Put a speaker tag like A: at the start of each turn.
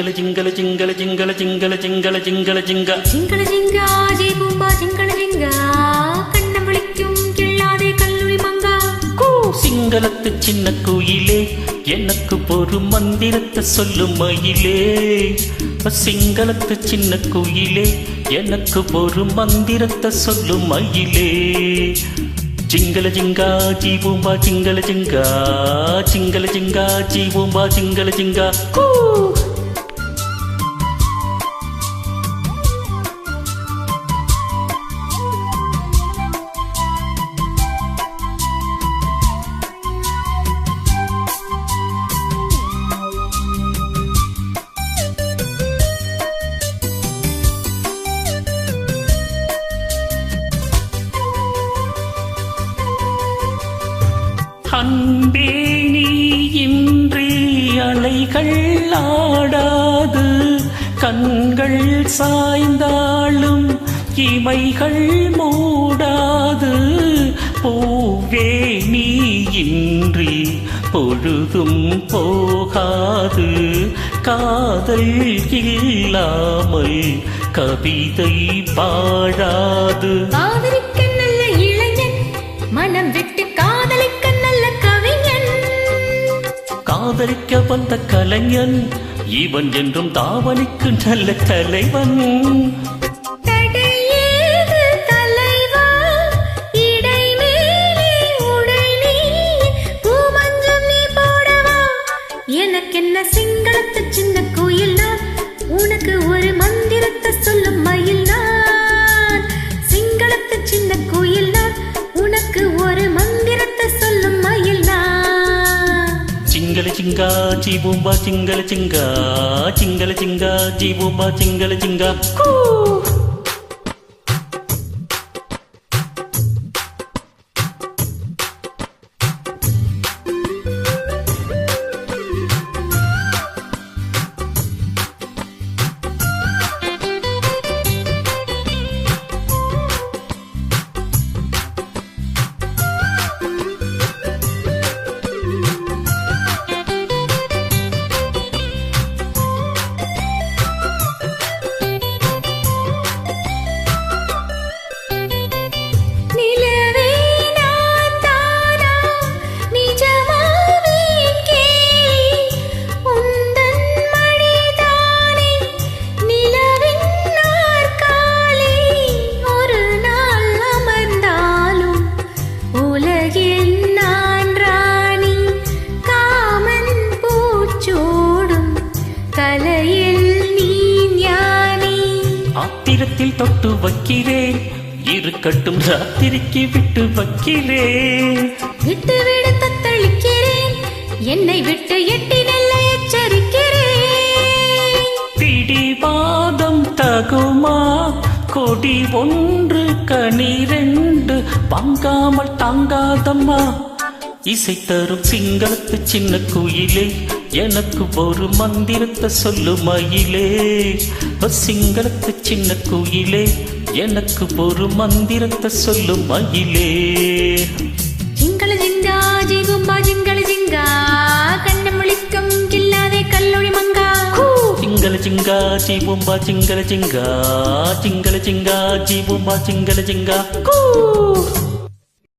A: சிங்கள சிங்கள சிங்கள சிங்கள சிங்கள சிங்கள சிங்கள சிங்க.
B: சிங்கள சிங்க ஆஜி பூம்பா சிங்கள சிங்க. கண்ணம் விழிக்கும் கிள்ளாதே கல்லூரி மங்கா.
A: கூ. சிங்களத்து சின்ன குயிலே எனக்கு ஒரு மந்திரத்தை சொல்லும் மயிலே. சிங்களத்து சின்ன குயிலே எனக்கு ஒரு மந்திரத்தை சொல்லும் மயிலே. சிங்கள ஜிங்கா ஜீவூம்பா சிங்கள ஜிங்கா சிங்கள ஜிங்கா ஜீவூம்பா சிங்கள ஜிங்கா கூ. அன்பே நீ இன்றி அலைகள் ஆடாது. கண்கள் சாய்ந்தாலும் இமைகள் மூடாது. பூவே நீ இன்றி பொழுதும் போகாது. காதல் இல்லாமல் கவிதை பாடாது
B: காதலிக்க நல்ல இளைஞன் மனம் விட்டு
A: ஆதரிக்க வந்த கலைஞன் இவன் என்றும் தாவணிக்கு நல்ல தலைவன். చింగా జీబూంబా చింగల చింగా చింగల చింగా జీబూంబా చింగల చింగా. ஆத்திரத்தில் தொட்டு வைக்கிறேன் இருக்கட்டும் ராத்திரிக்கு விட்டு வைக்கிறேன்
B: விட்டு விடு தத்தளிக்கிறேன். என்னை விட்டு எட்டி நெல்ல எச்சரிக்கிறேன்.
A: பிடிவாதம் தகுமா? கொடி ஒன்று கனி ரெண்டு. வாங்காமல் தாங்காதம்மா. இசை தரும் சிங்களத்து சின்ன குயிலே. எனக்கு ஒரு மந்திரத்தை சொல்லு மயிலே. சிங்களத்து சின்ன குயிலே. எனக்கு ஒரு மந்திரத்தை சொல்லு மயிலே.
B: ஜிங்கள ஜிங்கா ஜிகும்பா ஜிங்கள ஜிங்கா. கண்ணு முழிக்கும் கில்லாதே கல்லூரி மங்கா.
A: ஜிங்கள ஜிங்கா ஜீபும்பா ஜிங்கள ஜிங்கா. ஜிங்கள ஜிங்கா.
B: கூ